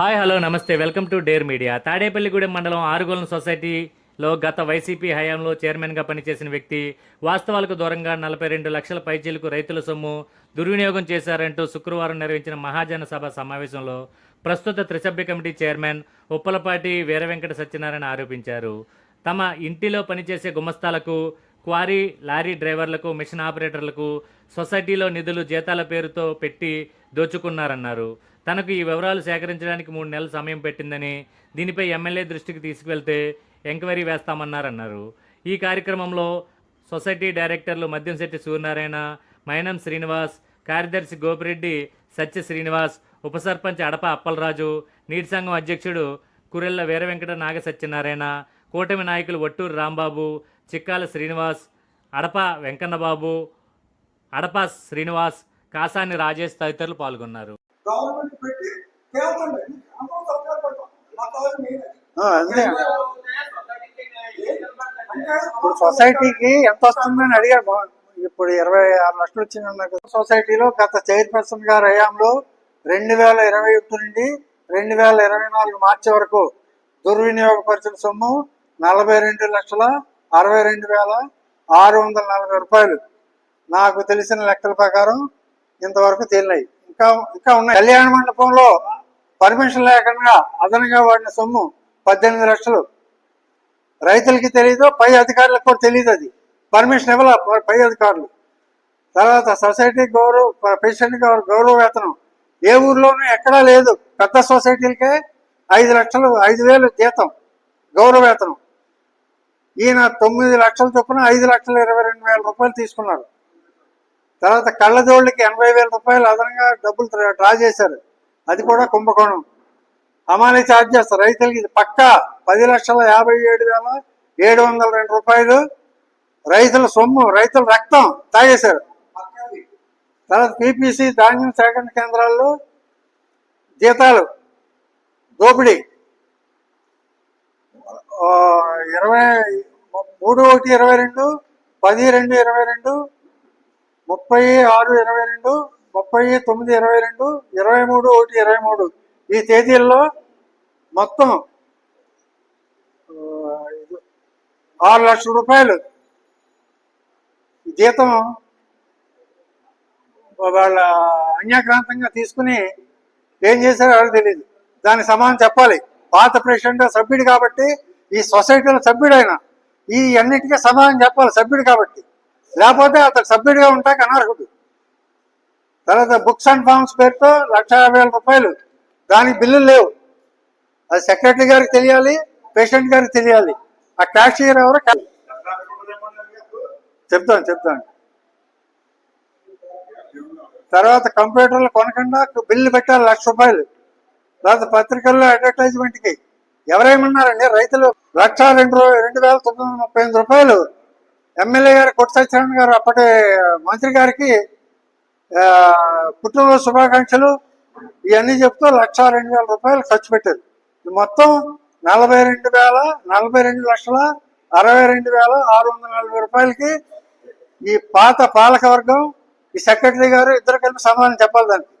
Hi hello నమస్తే. Welcome to Dare Media. Tadepalligudem మండలం ఆరుగోలం సొసైటీలో గత వైసీపీ హయాంలో చైర్మన్గా పనిచేసిన వ్యక్తి వాస్తవాలకు దూరంగా నలభై రెండు లక్షల పైచీలకు రైతుల సొమ్ము దుర్వినియోగం చేశారంటూ శుక్రవారం నిర్వహించిన మహాజన సభ సమావేశంలో ప్రస్తుత త్రిసభ్య కమిటీ చైర్మన్ ఉప్పలపాటి వీరవెంకట సత్యనారాయణ ఆరోపించారు. తమ ఇంటిలో పనిచేసే గుమస్తాలకు క్వారీ లారీ డ్రైవర్లకు మిషన్ ఆపరేటర్లకు సొసైటీలో నిధులు జీతాల పేరుతో పెట్టి దోచుకున్నారన్నారు. తనకు ఈ వివరాలు సేకరించడానికి మూడు నెలల సమయం పెట్టిందని దీనిపై ఎమ్మెల్యే దృష్టికి తీసుకువెళ్తే ఎంక్వైరీ వేస్తామన్నారన్నారు. ఈ కార్యక్రమంలో సొసైటీ డైరెక్టర్లు మద్యంశెట్టి సూర్యనారాయణ మైనం శ్రీనివాస్ కార్యదర్శి గోపిరెడ్డి సత్య శ్రీనివాస్ ఉప సర్పంచ్ అడప అప్పలరాజు నీటి సంఘం అధ్యక్షుడు కురెల్ల వీరవెంకట నాగ సత్యనారాయణ కూటమి నాయకులు వట్టూరు రాంబాబు చిక్కాల శ్రీనివాస్ అడప వెంకన్నబాబు అడప శ్రీనివాస్ కాసాని రాజేష్ తదితరులు పాల్గొన్నారు. గవర్నమెంట్ పెట్టి అందరూ పెడతాం. నా అంతే. ఇప్పుడు సొసైటీకి ఎంత వస్తుందని అడిగారు మా- ఇప్పుడు ఇరవై ఆరు లక్షలు వచ్చింది అన్నారు కదా. సొసైటీలో గత చైర్పర్సన్ గారు హయాంలో రెండు వేల ఇరవై ఒకటి నుండి రెండు వేల ఇరవై నాలుగు మార్చి వరకు దుర్వినియోగపరిచిన సొమ్ము నలభై రెండు లక్షల అరవై రెండు వేల ఆరు వందల నలభై రూపాయలు. నాకు తెలిసిన లెక్కల ప్రకారం ఇంతవరకు తేలినాయి. ఇంకా ఇంకా ఉన్నాయి. కళ్యాణ మండపంలో పర్మిషన్ లేకుండా అదనంగా వాడిన సొమ్ము పద్దెనిమిది లక్షలు. రైతులకి తెలియదు పై అధికారులకు కూడా తెలియదు అది. పర్మిషన్ ఇవ్వాల పై అధికారులు. తర్వాత సొసైటీ గౌరవ పేషెంట్ గౌరవ గౌరవ వేతనం. ఏ ఊర్లోనూ ఎక్కడా లేదు. పెద్ద సొసైటీలకే ఐదు లక్షలు ఐదు వేలు జీతం గౌరవ వేతనం. ఈయన తొమ్మిది లక్షల చొప్పున ఐదు లక్షల ఇరవై రెండు వేల రూపాయలు తీసుకున్నారు. తర్వాత కళ్ళజోళ్ళకి ఎనభై వేల రూపాయలు అదనంగా డబ్బులు డ్రా- చేశారు. అది కూడా కుంభకోణం. అమాని ఛార్జ్ చేస్తారు. రైతులకి ఇది పక్కా పది లక్షల యాభై ఏడు వేల ఏడు వందల రెండు రూపాయలు. రైతుల సొమ్ము రైతుల రక్తం తాగేశారు. తర్వాత పీపీసీ ధాన్యం సేకరణ కేంద్రాల్లో జీతాలు దోపిడీ. ఇరవై మూడు ఒకటి ఇరవై రెండు పది రెండు ఇరవై రెండు ముప్పై ఆరు ఇరవై రెండు ముప్పై తొమ్మిది ఇరవై రెండు ఇరవై మూడు ఒకటి ఇరవై మూడు. ఈ తేదీల్లో మొత్తం ఇది ఆరు లక్షల రూపాయలు. జీతం వాళ్ళ అన్యాక్రాంతంగా తీసుకుని ఏం చేశారో ఎవరికి తెలియదు దానికి సమానం చెప్పాలి. పాత ప్రెసిడెంట్ సభ్యుడు కాబట్టి ఈ సొసైటీలో సభ్యుడు ఈ అన్నిటికీ సమానం చెప్పాలి సభ్యుడు కాబట్టి. లేకపోతే అతను సభ్యుడిగా ఉంటాక అనర్హుడు. తర్వాత బుక్స్ అండ్ ఫార్మ్స్ పేరుతో లక్ష యాభై వేల రూపాయలు. దానికి బిల్లులు లేవు. అది సెక్రటరీ గారికి తెలియాలి పేషెంట్ గారికి తెలియాలి. ఆ క్యాషియర్ ఎవరో చెప్తాను చెప్తాను. తర్వాత కంప్యూటర్లు కొనకుండా బిల్లు పెట్టాలి లక్ష రూపాయలు. తర్వాత పత్రికల్లో అడ్వర్టైజ్మెంట్కి ఎవరేమన్నారండి? రైతులు లక్ష రెండు రెండు వేల తొమ్మిది వందల ముప్పై ఎనిమిది రూపాయలు ఎమ్మెల్యే గారు కొట్ట సత్యనారాయణ గారు అప్పటి మంత్రి గారికి పుట్టినరోజు శుభాకాంక్షలు. ఇవన్నీ చెప్తూ లక్ష రెండు వేల రూపాయలు ఖర్చు పెట్టారు. మొత్తం నలభై రెండు వేల నలభై రెండు లక్షల అరవై రెండు వేల ఆరు వందల నలభై రూపాయలకి ఈ పాత పాలక వర్గం ఈ సెక్రటరీ గారు ఇద్దరు కలిపి సమాధానం చెప్పాలి దానికి.